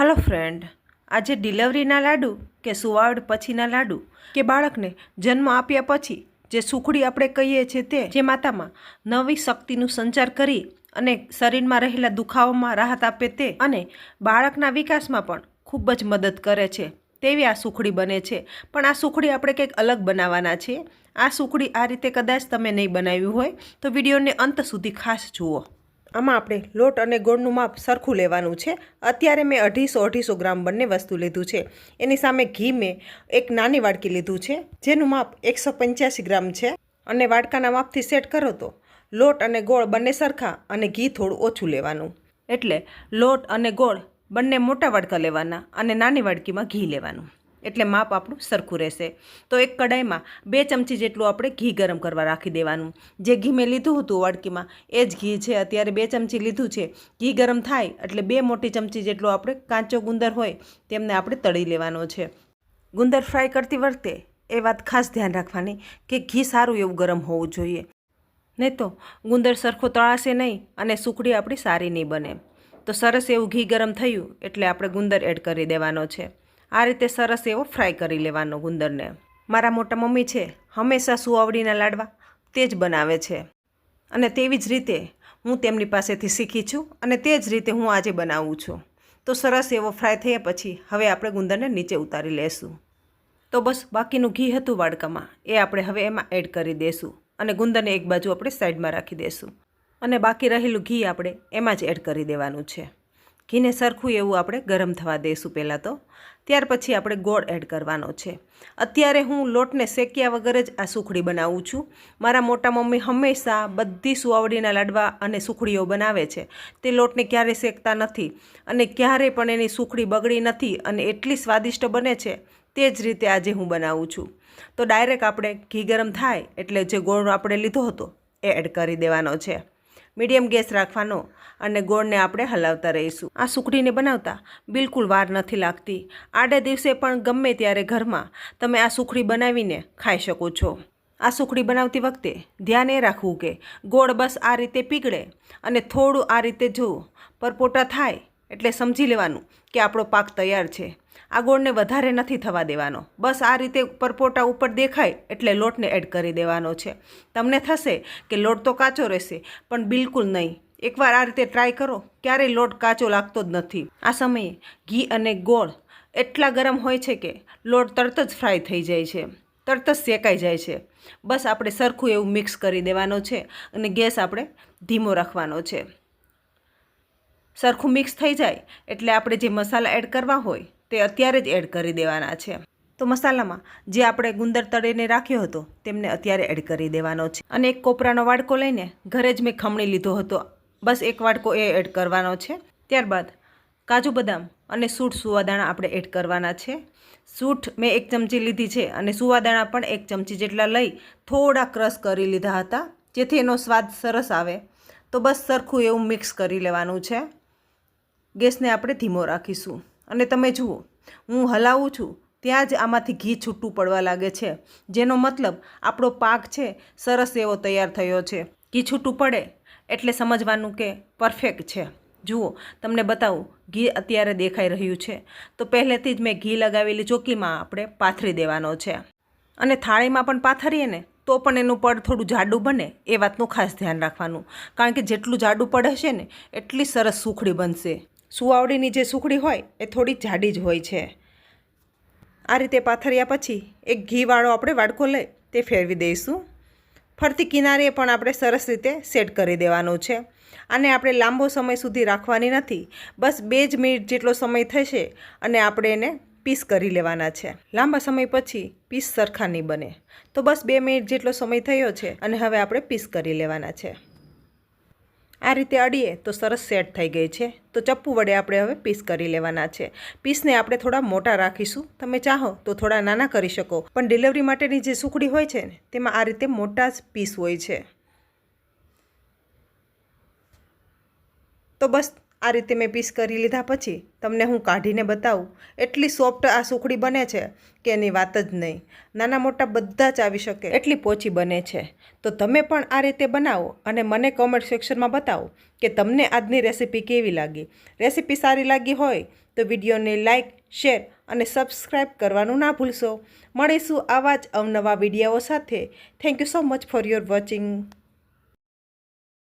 Hello friend, આજે ડિલિવરીના લાડુ કે સુવાડ પછીના લાડુ? કે બાળકને જન્મ આપ્યા પછી જે સુખડી આપણે કહીએ છીએ તે? જે માતામાં નવી શક્તિનું સંચાર કરી અને શરીરમાં રહેલા દુખાવામાં રાહત આપે તે અને બાળકના વિકાસમાં પણ ખૂબ જ મદદ કરે છે. તેવી આ સુખડી બને છે. પણ આ સુખડી આપણે કંઈક અલગ બનાવવાના છે આ સુખડી આ રીતે કદાચ તમે નહીં બનાવ્યું હોય તો વિડીયોને અંત સુધી ખાસ જુઓ. આમાં આપણે લોટ અને ગોળનું માપ સરખું લેવાનું છે. અત્યારે મેં અઢીસો અઢીસો ગ્રામ બંને વસ્તુ લીધું છે. એની સામે ઘી મેં એક નાની વાડકી લીધું છે, જેનું માપ એકસો પંચ્યાસી ગ્રામ છે. અને વાડકાના માપથી સેટ કરો તો લોટ અને ગોળ બંને સરખા અને ઘી થોડું ઓછું લેવાનું. એટલે લોટ અને ગોળ બંને મોટા વાડકા લેવાના અને નાની વાડકીમાં ઘી લેવાનું. એટલે માપ આપણું સરખું રહેશે. તો એક કડાઈમાં બે ચમચી જેટલું આપણે ઘી ગરમ કરવા રાખી દેવાનું. જે ઘી મેં લીધું હતું વાડકીમાં, એ જ ઘી છે. અત્યારે બે ચમચી લીધું છે. ઘી ગરમ થાય એટલે બે મોટી ચમચી જેટલો આપણે કાચો ગુંદર હોય, તેમને આપણે તળી લેવાનો છે. ગુંદર ફ્રાય કરતી વખતે એ વાત ખાસ ધ્યાન રાખવાની કે ઘી સારું એવું ગરમ હોવું જોઈએ. નહીં તો ગુંદર સરખો તળાશે નહીં અને સુકડી આપણી સારી નહીં બને. તો સરસ એવું ઘી ગરમ થયું એટલે આપણે ગુંદર એડ કરી દેવાનો છે. આ રીતે સરસ એવો ફ્રાય કરી લેવાનો ગુંદરને. મારા મોટા મમ્મી છે, હંમેશા સુવાવડીના લાડવા તે જ બનાવે છે. અને તેવી જ રીતે હું તેમની પાસેથી શીખી છું અને તે જ રીતે હું આજે બનાવું છું. તો સરસ એવો ફ્રાય થયા પછી હવે આપણે ગુંદરને નીચે ઉતારી લેશું. તો બસ, બાકીનું ઘી હતું વાડકામાં. એ આપણે હવે એમાં એડ કરી દઈશું અને ગુંદરને એક બાજુ આપણે સાઈડમાં રાખી દઈશું અને બાકી રહેલું ઘી આપણે એમાં જ એડ કરી દેવાનું છે. ઘીને સરખું એવું આપણે ગરમ થવા દઈશું પહેલાં તો. ત્યાર પછી આપણે ગોળ એડ કરવાનો છે. અત્યારે હું લોટને શેક્યા વગર જ આ સુખડી બનાવું છું. મારા મોટા મમ્મી હંમેશા બધી સુવાવડીના લાડવા અને સુખડીઓ બનાવે છે. તે લોટને ક્યારે શેકતા નથી અને ક્યારેય પણ એની સુખડી બગડી નથી અને એટલી સ્વાદિષ્ટ બને છે તે જ રીતે આજે હું બનાવું છું. તો ડાયરેક્ટ આપણે ઘી ગરમ થાય એટલે જે ગોળ આપણે લીધો હતો એ એડ કરી દેવાનો છે. મીડિયમ ગેસ રાખવાનો અને ગોળને આપણે હલાવતા રહીશું. આ સુખડીને બનાવતા બિલકુલ વાર નથી લાગતી. આડે દિવસે પણ ગમે ત્યારે ઘરમાં તમે આ સુખડી બનાવીને ખાઈ શકો છો. આ સુખડી બનાવતી વખતે ધ્યાન એ રાખવું કે ગોળ બસ આ રીતે પીગળે અને થોડું આ રીતે જો પરપોટા થાય એટલે સમજી લેવાનું કે આપણો પાક તૈયાર છે. આ ગોળને વધારે નથી થવા દેવાનો. બસ આ રીતે પરપોટા ઉપર દેખાય એટલે લોટને એડ કરી દેવાનો છે. તમને થશે કે લોટ તો કાચો રહેશે, પણ બિલકુલ નહીં. એકવાર આ રીતે ટ્રાય કરો, ક્યારેય લોટ કાચો લાગતો જ નથી. આ સમયે ઘી અને ગોળ એટલા ગરમ હોય છે કે લોટ તરત જ ફ્રાય થઈ જાય છે. તરત જ શેકાઈ જાય છે. બસ આપણે સરખું એવું મિક્સ કરી દેવાનો છે અને ગેસ આપણે ધીમો રાખવાનો છે. સરખું મિક્સ થઈ જાય એટલે આપણે જે મસાલા એડ કરવા હોય તે અત્યારે જ એડ કરી દેવાના છે. તો મસાલામાં જે આપણે ગુંદર તળીને રાખ્યો હતો, તેમને અત્યારે એડ કરી દેવાનો છે. અને એક કોપરાનો વાડકો લઈને ઘરે જ મેં ખમણી લીધો હતો. બસ એક વાડકો એ એડ કરવાનો છે. ત્યારબાદ કાજુ બદામ અને સૂટ સુવાદાણા આપણે એડ કરવાના છે. સૂટ મેં એક ચમચી લીધી છે અને સુવાદાણા પણ એક ચમચી જેટલા લઈ થોડા ક્રશ કરી લીધા હતા, જેથી એનો સ્વાદ સરસ આવે. તો બસ સરખું એવું મિક્સ કરી લેવાનું છે. ગેસને આપણે ધીમો રાખીશું. અને તમે જુઓ, હું હલાવું છું, ત્યાં જ આમાંથી ઘી છૂટું પડવા લાગે છે. જેનો મતલબ, આપણો પાક છે, સરસ એવો તૈયાર થયો છે. ઘી છૂટું પડે એટલે સમજવાનું કે પરફેક્ટ છે. જુઓ, તમને બતાવું, ઘી અત્યારે દેખાઈ રહ્યું છે. તો પહેલેથી જ મેં ઘી લગાવેલી ચોકીમાં આપણે પાથરી દેવાનો છે. અને થાળીમાં પણ પાથરીએ ને, તો પણ એનું પડ થોડું જાડું બને, એ વાતનું ખાસ ધ્યાન રાખવાનું. કારણ કે જેટલું જાડું પડ હશે ને, એટલી સરસ સુખડી બનશે. સુવાવડીની જે સુખડી હોય એ થોડી જાડી જ હોય છે. આ રીતે પાથર્યા પછી એક ઘીવાળો આપણે વાડકો લઈ તે ફેરવી દઈશું. ફરતી કિનારે પણ આપણે સરસ રીતે સેટ કરી દેવાનું છે. આને આપણે લાંબો સમય સુધી રાખવાની નથી. બસ બે જ મિનિટ જેટલો સમય થશે અને આપણે એને પીસ કરી લેવાના છે. લાંબા સમય પછી પીસ સરખા નહીં બને. તો બસ બે મિનિટ જેટલો સમય થયો છે અને હવે આપણે પીસ કરી લેવાના છે. આ રીતે અડીએ તો સરસ સેટ થઈ ગઈ છે. તો ચપ્પુ વડે આપણે હવે પીસ કરી લેવાના છે. પીસને આપણે થોડા મોટા રાખીશું. તમે ચાહો તો થોડા નાના કરી શકો. પણ ડિલિવરી માટેની જે સુખડી હોય છે ને, તેમાં આ રીતે મોટા જ પીસ હોય છે. તો બસ આ રીતે મેં પીસ કરી લીધા પછી તમને હું કાઢીને બતાવું. એટલી સોફ્ટ આ સુખડી બને છે કે એની વાત જ નહીં. નાના મોટા બધા જ આવી શકે. એટલી પોચી બને છે. તો તમે પણ આ રીતે બનાવો અને મને કોમેન્ટ સેક્શનમાં બતાવો કે તમને આજની રેસીપી કેવી લાગી. રેસીપી સારી લાગી હોય તો વિડીયોને લાઇક શેર અને સબસ્ક્રાઈબ કરવાનું ના ભૂલશો. મળીશું આવા જ અવનવા વિડીયાઓ સાથે. Thank you so much for your watching